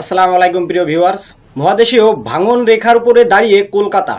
আসসালামু আলাইকুম প্রিয় ভিউয়ার্স। মহাদেশীয় ভাঙন রেখার উপরে দাঁড়িয়ে কলকাতা।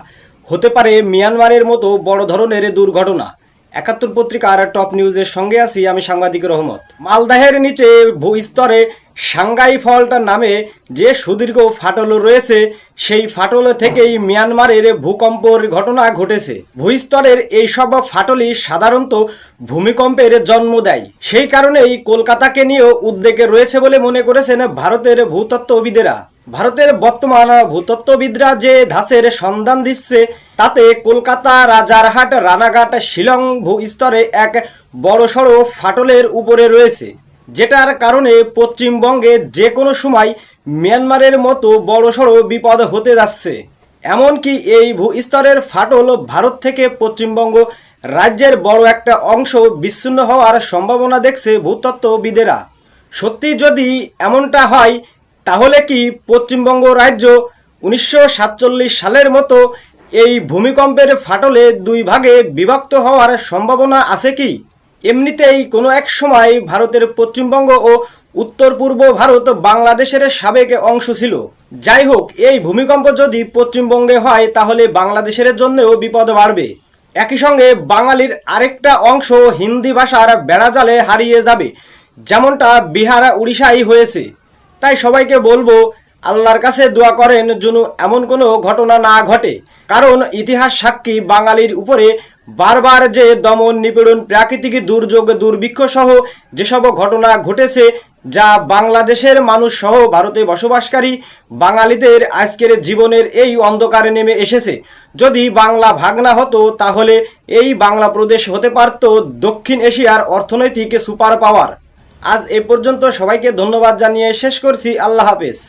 হতে পারে মিয়ানমারের মতো বড় ধরনের দুর্ঘটনা। একাত্তর পত্রিকার টপ নিউজের সঙ্গে আছি আমি সাংবাদিক রহমত। মালদাহের নিচে ভূস্তরে সাংগাই ফল্ট নামে যে সুদীর্ঘ ফাটল রয়েছে, সেই ফাটল থেকেই মিয়ানমারের ভূকম্পর ঘটনা ঘটেছে। ভূস্তরের এইসব ফাটলই সাধারণত ভূমিকম্পের জন্ম দেয়। সেই কারণেই কলকাতাকে নিয়েও উদ্বেগে রয়েছে বলে মনে করেছেন ভারতের ভূতত্ত্ববিদেরা। ভারতের বর্তমান ভূতত্ত্ববিদরা যে ধাসের সন্ধান দিচ্ছে, তাতে কলকাতা, রাজারহাট, রানাঘাট, শিলং ভূস্তরে এক বড়সড় ফাটলের উপরে রয়েছে। যেটার কারণে পশ্চিমবঙ্গে যে কোনো সময় মিয়ানমারের মতো বড়সড় বিপদ হতে যাচ্ছে। এমনকি এই ভূস্তরের ফাটল ভারত থেকে পশ্চিমবঙ্গ রাজ্যের বড় একটা অংশ বিচ্ছিন্ন হওয়ার সম্ভাবনা দেখছে ভূতত্ত্ববিদেরা। সত্যি যদি এমনটা হয়, তাহলে কি পশ্চিমবঙ্গ রাজ্য উনিশশো সাতচল্লিশ সালের মতো এই ভূমিকম্পের ফাটলে দুই ভাগে বিভক্ত হওয়ার সম্ভাবনা আছে কি? এমনিতেই কোনো এক সময় ভারতের পশ্চিমবঙ্গ ও উত্তর পূর্ব ভারত বাংলাদেশের সাবেক অংশ ছিল। যাই হোক, এই ভূমিকম্প যদি পশ্চিমবঙ্গে হয়, তাহলে বাংলাদেশের জন্যও বিপদ বাড়বে। একই সঙ্গে বাঙালির আরেকটা অংশ হিন্দি ভাষার বেড়াজালে হারিয়ে যাবে, যেমনটা বিহার উড়িষ্যায় হয়েছে। তাই সবাইকে বলব, আল্লাহর কাছে দোয়া করেন যেন এমন কোনো ঘটনা না ঘটে। কারণ ইতিহাস সাক্ষী বাঙালির উপরে বারবার যে দমন নিপীড়ন, প্রাকৃতিক দুর্যোগ, দুর্ভিক্ষ সহ যেসব ঘটনা ঘটেছে, যা বাংলাদেশের মানুষ সহ ভারতে বসবাসকারী বাঙালিদের আজকের জীবনের এই অন্ধকারে নেমে এসেছে। যদি বাংলা ভাগ না হতো, তাহলে এই বাংলা প্রদেশ হতে পারত দক্ষিণ এশিয়ার অর্থনৈতিক সুপার পাওয়ার আজ এ পর্যন্ত সবাইকে ধন্যবাদ জানিয়ে শেষ করছি। আল্লাহ হাফেজ।